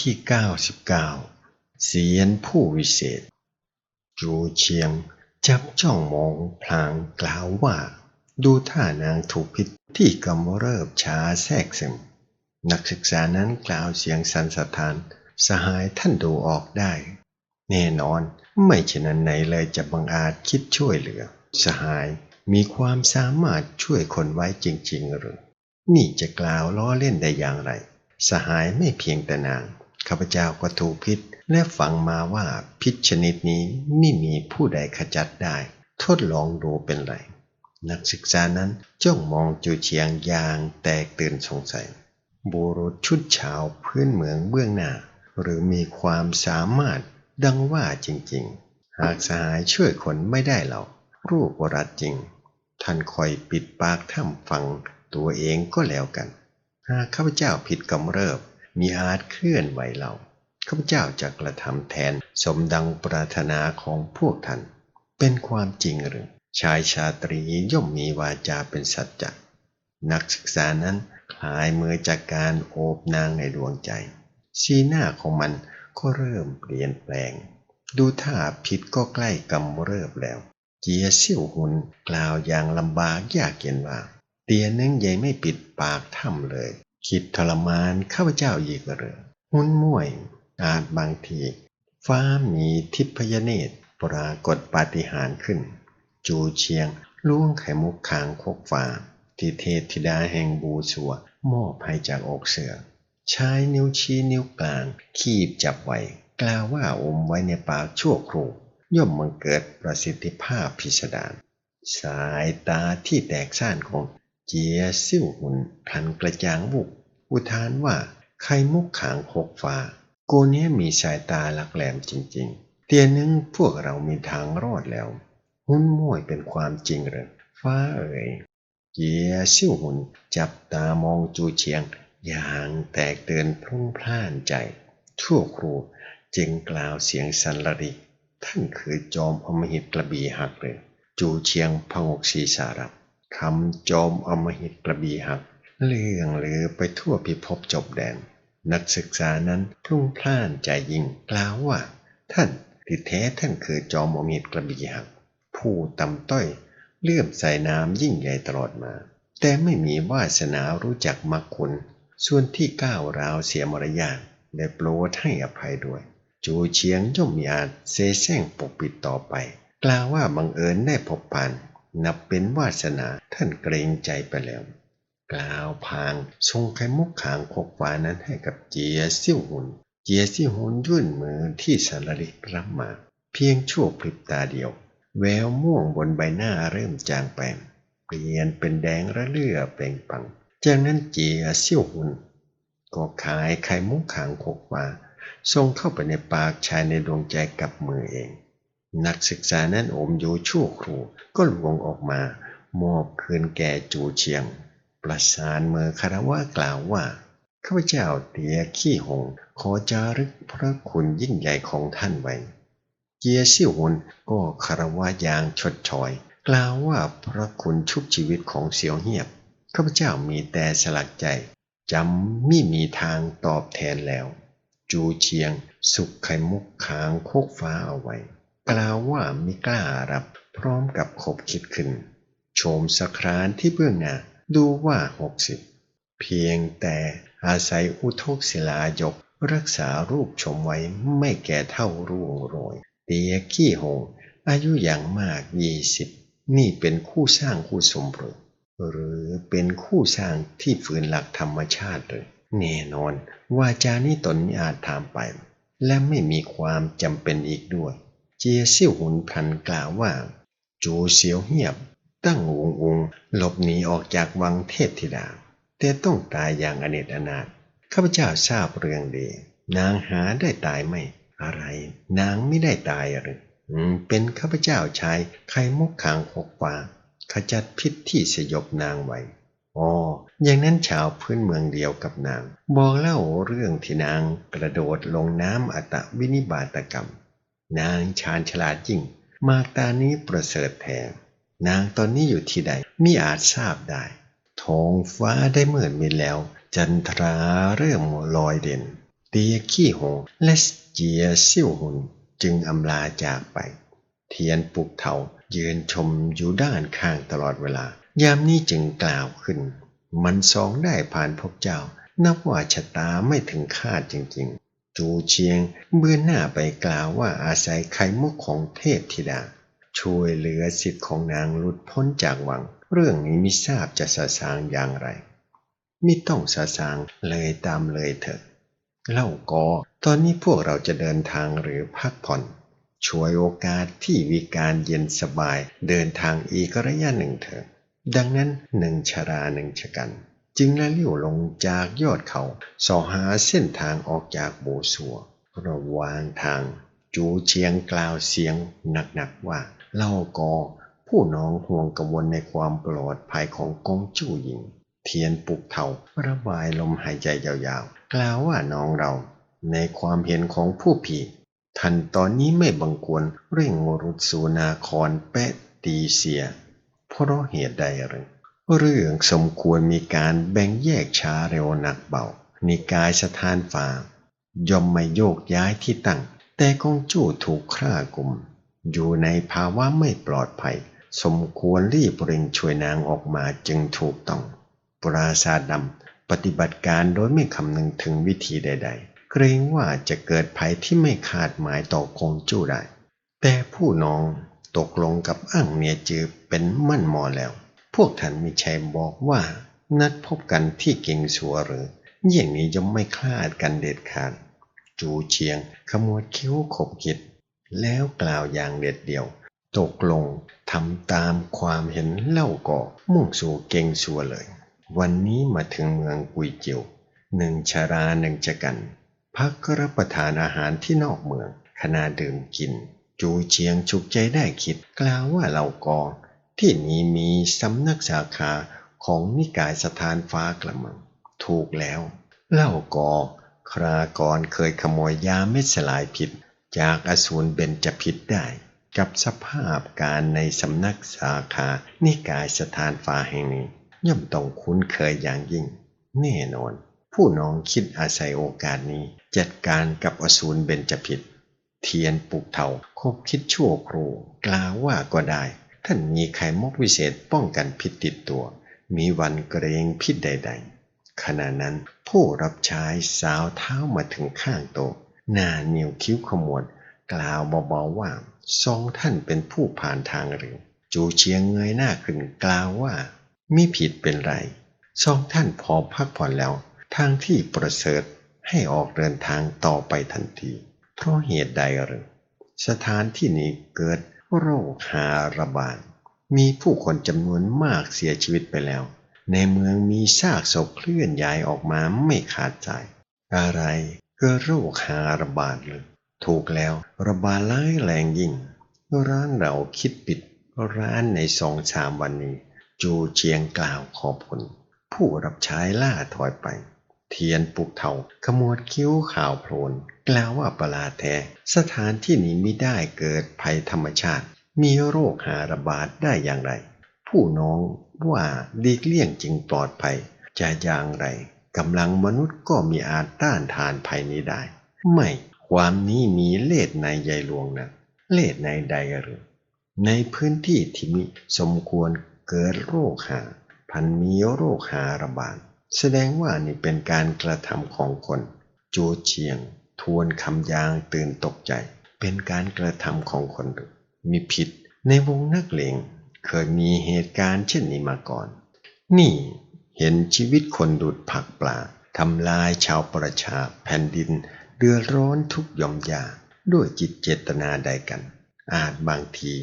ที่ 99 เสียนผู้วิเศษ จูเชียง จับจ้องมองพลางกล่าวว่า ดูท่านางถูกพิษที่กำเริบช้าแทรกซึมนักศึกษานั้นกล่าวเสียงสันสะท้าน สหายท่านดูออกได้ แน่นอนไม่เช่นนั้นไหนเลยจะบังอาจคิดช่วยเหลือ สหายมีความสามารถช่วยคนไว้จริง ๆ หรือ นี่จะกล่าวล้อเล่นได้อย่างไร สหายไม่เพียงแต่นาง ข้าพเจ้าก็ถูกพิษ และฟังมาว่าพิษชนิดนี้ไม่มีผู้ใดขจัดได้ ทดลองดูเป็นไร นักศึกษานั้นจ้องมองจูเชียงอย่างแตกตื่นสงสัยบุรุษชุดชาวพื้นเมืองเบื้องหน้า หรือมีความสามารถดังว่าจริงๆ หากสหายช่วยคนไม่ได้หรอกรูปวรัตจริง ท่านคอยปิดปากถ้ำฟังตัวเองก็แล้วกัน หากข้าพเจ้าผิดกำเริบ มีอาจเคลื่อนไหวเราข้าพเจ้าจะกระทำแทนสมดังปรารถนาของพวกท่าน เป็นความจริงหรือ ชายชาตรีย่อมมีวาจาเป็นสัจจะนักศึกษานั้นคลายมือจากการโอบนางในดวงใจ สีหน้าของมันก็เริ่มเปลี่ยนแปลง ดูท่าผิดก็ใกล้กำเริบแล้ว เจียเสี่ยวหุนกล่าวอย่างลำบากยากเย็นว่าเตียนึงยังไม่ปิดปากถ้ำเลย คิดทรมานข้าพเจ้าอีกเหรอหุนม่วย อาจบางที ฟ้ามีทิพยเนตรปรากฏปาฏิหาริย์ขึ้น จูเชียงล่วงไข่มุกคางคกฟ้าที่เทพธิดาแห่งบูชัวมอบให้จากอกเสือใช้นิ้วชี้นิ้วกลาง คีบจับไว้กล่าวว่าอมไว้ในปากชั่วครู่ย่อมมังเกิดประสิทธิภาพพิสดารสายตาที่แตกซ่านของเจียซิ่วหุนพันกระจ่างบุก อุทานว่าไข่มุกขางคกฟ้าโกเนี้ยมีสายตาหลักแหลมจริง ๆ เตียนึงพวกเรามีทางรอดแล้ว หุ้นม่วยเป็นความจริงหรือฟ้าเอ๋ยเจียซิ่วหุนจับตามองจูเชียง อย่างแตกเตือนพรุ่งพล่านใจ ทั่วครูจึงกล่าวเสียงสันลริท่านคือจอมอมหิตกระบี่หักเลย จูเชียงพงกศีสารับคำจอมอมหิตกระบี่หัก เลื่องลือไปทั่วพิภพจบแดน นักศึกษานั้นพรุ่งพล่านใจยิ่งกล่าวว่า ท่านที่แท้ท่านคือจอมอมหิตกระบี่หัก ผู้ต่ำต้อยเลื่อมใส่น้ำยิ่งใหญ่ตลอดมา แต่ไม่มีวาสนารู้จักมักคุณ ส่วนที่ก้าวราวเสียมารยาทได้โปรดให้อภัยด้วย จูเชียงย่อมมีอาจเซแซงปกปิดต่อไป กล่าวว่าบังเอิญได้พบปาน นับเป็นวาสนาท่านเกรงใจไปแล้ว กล่าวพางทรงไข่มุกขางคกฟ้านั้นให้กับเจียซิ่วหุน เจียซิ่วหุนยื่นมือที่สารลิกรับมา เพียงชั่วพริบตาเดียว แววม่วงบนใบหน้าเริ่มจางไปเปลี่ยนเป็นแดงระเลื่อเปล่งปัง จากนั้นเจียซี่วหุน ก็ขายไข่มุกขางคกมาส่งเข้าไปในปากชายในดวงใจกับมือเอง นักศึกษานั้นอมอยู่ชั่วครูก็ลวงออกมามอบคืนแก่จูเชียง ประสานมือคารวะกล่าวว่าข้าพเจ้าเตียขี้หง ขอจารึกพระคุณยิ่งใหญ่ของท่านไว้เจียซิ่วหุนก็คารวะยางชดชอย กล่าวว่าพระคุณชุบชีวิตของเสียวเหียบข้าพเจ้ามีแต่สลักใจจำไม่มีทางตอบแทนแล้ว จูเชียง สุขไข่มุกขางโคกฟ้าเอาไว้ กล่าวว่าไมิกล้ารับพร้อมกับขบคิดขึ้น โชมสครานที่เบื้องหน้า ดูว่าหกสิบเพียงแต่อาศัยอุทกศิลายก รักษารูปชมไว้ไม่แก่เท่าร่วงโรยเตียขี้หง อายุอย่างมากยี่สิบนี่เป็นคู่สร้างคู่สมรสหรือเป็นคู่สร้างที่ฝืนหลักธรรมชาติเลยแน่นอนวาจานี้ตนอาจถามไป และไม่มีความจำเป็นอีกด้วย เจียเซี่ยวหุนพันกล่าวว่า จูเสียวเหียบ ตั้งององหลบหนีออกจากวังเทพธิดา แต่ต้องตายอย่างอเนจอนาถข้าพเจ้าทราบเรื่องดี นางหาได้ตายไหมอะไร นางไม่ได้ตายหรือเป็นข้าพเจ้าชายไข่มุกขางหกฟ้าขจัดพิษที่สยบนางไว้อ๋ออย่างนั้นชาวพื้นเมืองเดียวกับนาง บอกเล่าเรื่องที่นางกระโดดลงน้ำอัตวินิบาตกรรม นางชาญฉลาดยิ่ง มากตานี้ประเสริฐแท นางตอนนี้อยู่ที่ใดมิอาจทราบได้ท้องฟ้าได้เมื่อมินแล้ว จันทราเริ่มลอยเด่น เตียขี้หงและเจียซิ่วหุนจึงอำลาจากไป เทียนปุกเถายืนชมอยู่ด้านข้างตลอดเวลา ยามนี้จึงกล่าวขึ้น มันสองได้ผ่านพบเจ้า นับว่าชะตาไม่ถึงคาดจริงๆ จูเชียงเบื้อหน้าไปกล่าวว่าอาศัยไข่มุกของเทพธิดา ช่วยเหลือสิทธิ์ของนางหลุดพ้นจากวัง เรื่องนี้มิทราบจะสะสางอย่างไรมิต้องสะสางเลยตามเลยเถอะเล่าก็ตอนนี้พวกเราจะเดินทางหรือพักผ่อนช่วยโอกาสที่วิการเย็นสบายเดินทางอีกระยะหนึ่งเถอะ ดังนั้นหนึ่งชราหนึ่งชกัน จึงละเลี้ยวลงจากยอดเขาสอหาเส้นทางออกจากโบสัวระหว่างทาง จูเชียงกล่าวเสียงหนักๆว่า เล่าก็ผู้น้องห่วงกังวลในความปลอดภัยของกงจู้หญิง เทียนปลุกเถาระบายลมหายใจยาวๆ กล่าวว่าน้องเรา ในความเห็นของผู้ผีท่านตอนนี้ไม่บังควรเร่งรุดสูนาครแปะตีเสีย เพราะเหตุใดหรือเรื่องสมควรมีการแบ่งแยกช้าเร็วหนักเบานิกายสถานฝ่าย่อมไม่โยกย้ายที่ตั้ง แต่กองจู้ถูกฆ่ากลุ่ม อยู่ในภาวะไม่ปลอดภัย สมควรรีบเร่งช่วยนางออกมาจึงถูกต้อง ปราศาสดำปฏิบัติการโดยไม่คำนึงถึงวิธีใด ๆ เกรงว่าจะเกิดภัยที่ไม่คาดหมายต่อคงจู้ได้ แต่ผู้น้องตกลงกับอ้างเมียจือเป็นมั่นหมอแล้ว พวกท่านมีชัยบอกว่า นัดพบกันที่เก่งสัวหรืออย่างนี้จะไม่คลาดกันเด็ดขาดจูเชียงขมวดคิ้วขบคิด แล้วกล่าวอย่างเด็ดเดี่ยว ตกลงทำตามความเห็นเล่าก่อมุ่งสู่เก่งสัวเลย วันนี้มาถึงเมืองกุยเจียวหนึ่งชาราหนึ่งจะกัน พักรับประทานอาหารที่นอกเมืองขณะดื่มกิน จูเชียงฉุกใจได้คิดกล่าวว่าเรากอง ที่นี้มีสำนักสาขาของนิกายสถานฟ้ากระมัง ถูกแล้ว เล่ากอครากรเคยขโมยยาเม็ดสลายผิด จากอสูรเบญจพิษได้กับสภาพการในสำนักสาขานิกายสถานฟ้าแห่งนี้ ย่อมต้องคุ้นเคยอย่างยิ่ง แน่นอน ผู้น้องคิดอาศัยโอกาสนี้ จัดการกับอสูรเบญจพิษ เทียนปลูกเถาคบคิดชั่วครู กล่าวว่าก็ได้ ท่านมีไขมกวิเศษป้องกันพิษติดตัว มีวันเกรงพิษใด ๆ ขณะนั้นผู้รับใช้สาวเท้ามาถึงข้างโต๊ะ หน้านิ้วคิ้วขมวด กล่าวเบาๆว่าสองท่านเป็นผู้ผ่านทางหรือ จูเชียงเงยหน้าขึ้นกล่าวว่ามิผิดเป็นไรสองท่านพอพักผ่อนแล้ว ทางที่ประเสริฐให้ออกเดินทางต่อไปทันที เพราะเหตุใดหรือสถานที่นี้เกิดโรคหาระบาดมีผู้คนจำนวนมากเสียชีวิตไปแล้ว ในเมืองมีซากศพเคลื่อนย้ายออกมาไม่ขาดใจ อะไร ก็โรคหาระบาดเลยถูกแล้วระบาดร้ายแรงยิ่ง ร้านเราคิดปิดร้านในสองสามวันนี้ จูเจียงกล่าวขอบคุณ ผู้รับใช้ล่าถอยไป เทียนปลุกเถาขมวดคิ้วข่าวโพลน กล่าวว่าประหลาดแท้ สถานที่นี้ไม่ได้เกิดภัยธรรมชาติ มีโรคหาระบาดได้อย่างไร ผู้น้องว่าดีเลี่ยงจึงปลอดภัยจะอย่างไร กำลังมนุษย์ก็มีอาจต้านทานภัยนี้ได้ ไม่ความนี้มีเลสในใยหลวงนะเลสในใดหรือ ในพื้นที่ที่มีสมควรเกิดโรคหา พันมีโรคหาระบาดแสดงว่านี่เป็นการกระทำของคน จูเชียง ทวนคำยางตื่นตกใจ เป็นการกระทำของคนหรือมีผิดในวงนักเลงเคยมีเหตุการณ์เช่นนี้มาก่อน นี่ เห็นชีวิตคนดูดผักปลาทำลายชาวประชาแผ่นดินเดือดร้อนทุกยอมยาด้วยจิตเจตนาใดกัน อาจบางที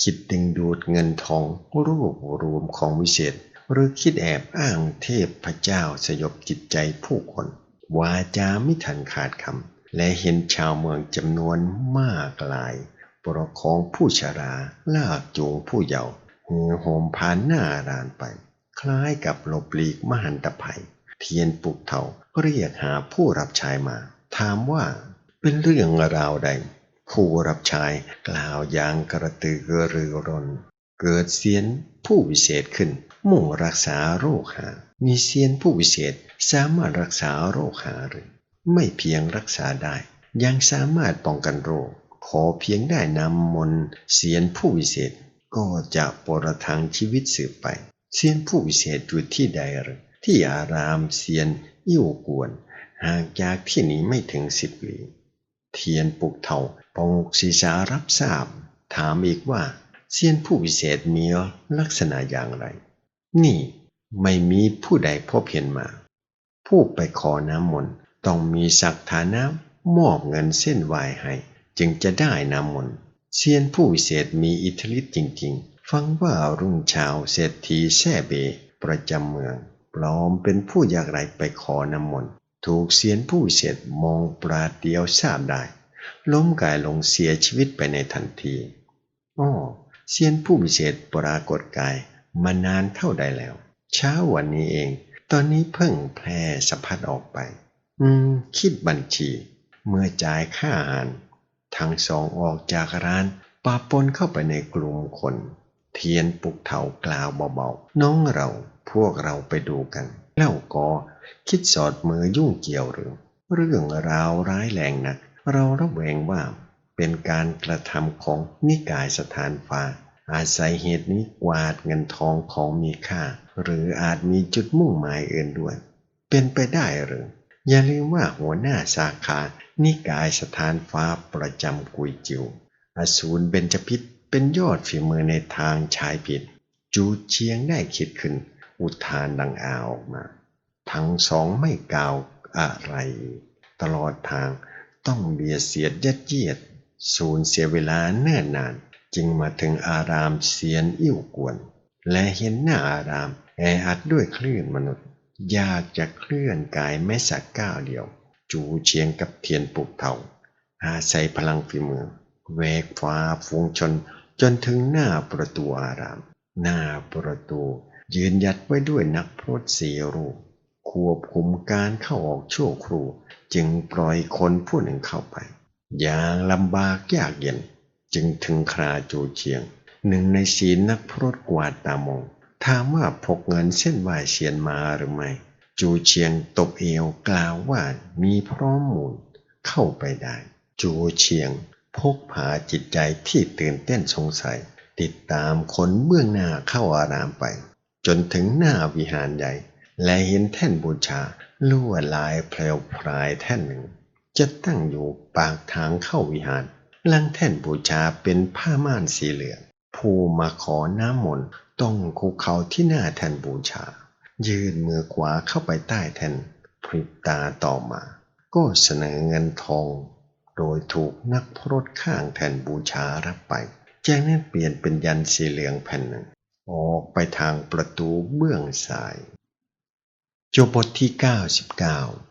คิดดึงดูดเงินทองรวบรวมของวิเศษ หรือคิดแอบอ้างเทพพเจ้าสยบจิตใจผู้คนวาจาไม่ทันขาดคำและเห็นชาวเมืองจำนวนมากหลายประคองผู้ชราลากจูงผู้เยาว์หือโหมผ่านหน้ารานไป คล้ายกับหลบหลีกมหันตภัย เทียนปุกเถาเรียกหาผู้รับใช้มา ถามว่าเป็นเรื่องราวใด ผู้รับใช้กล่าวอย่างกระตือรือร้นเกิดเสียนผู้วิเศษขึ้น มุ่งรักษาโรคหา มีเซียนผู้วิเศษสามารถรักษาโรคหาหรือ ไม่เพียงรักษาได้ ยังสามารถป้องกันโรค ขอเพียงได้นำมนต์เสียนผู้วิเศษ ก็จะปรทังชีวิตสืบไป เสียนผู้วิเศษอยู่ที่ใดหรือที่อารามเสียนอิ่วกวนห่างจากที่นี้ไม่ถึงสิบลี้เทียนปุกเทาปงศีษารับทราบ ถามอีกว่าเซียนผู้วิเศษมีลักษณะอย่างไร นี่ไม่มีผู้ใดพบเห็นมา ผู้ไปขอน้ำมนต์ต้องมีศักฐานะมอบเงินเส้นไหวให้ จึงจะได้น้ำมนต์เซียนผู้วิเศษมีอิทธิฤทธิ์จริง ฟังว่ารุ่งเช้าเศรษฐีแช่เบ ประจำเมือง ปลอมเป็นผู้ยากไรไปขอน้ำมนต์ถูกเซียนผู้วิเศษมองปราเดียวทราบได้ ล้มกายลงเสียชีวิตไปในทันทีอ้อเซียนผู้วิเศษปรากฏกายมานานเท่าใดแล้ว เช้าวันนี้เอง ตอนนี้เพิ่งแพร่สะพัดออกไป อืม คิดบัญชี เมื่อจ่ายค่าอาหารทั้งสองออกจากร้านปาปนเข้าไปในกลุ่มคน เทียนปุกเถากล่าวเบาๆ น้องเราพวกเราไปดูกัน แล้วก็คิดสอดมือยุ่งเกี่ยวหรือ เรื่องราวร้ายแรงนัก เราระแวงว่าเป็นการกระทำของนิกายสถานฟ้า อาศัยเหตุนี้กวาดเงินทองของมีค่า หรืออาจมีจุดมุ่งหมายอื่นด้วย เป็นไปได้หรือ อย่าลืมว่าหัวหน้าสาขา นิกายสถานฟ้าประจำกุยจิวอสูรเบญจพิษ เป็นยอดฝีมือในทางชายผิด จูเชียงได้คิดขึ้น อุทานดังอาออกมา ทั้งสองไม่กล่าวอะไร ตลอดทางต้องเบียดเสียดยัดเยียด สูญเสียเวลาเนิ่นนาน จึงมาถึงอารามเสียนอิ่วกวน และเห็นหน้าอารามแออัดด้วยคลื่นมนุษย์อยากจะเคลื่อนกายแม้สักก้าวเดียว จูเชียงกับเทียนปุกเทาอาศัยพลังฝีมือแวกฟ้าฟูงชน จนถึงหน้าประตูอาราม หน้าประตูยืนยัดไว้ด้วยนักพรตสีรูป ควบคุมการเข้าออกชั่วครูจึงปล่อยคนผู้หนึ่งเข้าไป อย่างลำบากยากเย็น จึงถึงคราจูเชียง หนึ่งในสีนักพรตกวาดตามองถามว่าพกเงินเส้นไหวเชียนมาหรือไม่ จูเชียงตบเอวกล่าวว่ามีพร้อมมูลเข้าไปได้ จูเชียง พกผาจิตใจที่ตื่นเต้นสงสัย ติดตามคนเบื้องหน้าเข้าอารามไป จนถึงหน้าวิหารใหญ่ และเห็นแท่นบูชาลวดลายเพลวพรายแท่นหนึ่ง จะตั้งอยู่ปากทางเข้าวิหารลังแท่นบูชาเป็นผ้าม่านสีเหลืองผู้มาขอน้ำมนต์ต้องคุกเข่าที่หน้าแท่นบูชา ยืนมือขวาเข้าไปใต้แท่นพริบตาต่อมา ก็เสนอเงินทอง โดยถูกนักพรตข้างแท่นบูชารับไปจากนั้นเปลี่ยนเป็นยันสีเหลืองแผ่นหนึ่ง ออกไปทางประตูเบื้องซ้าย จบบทที่ 99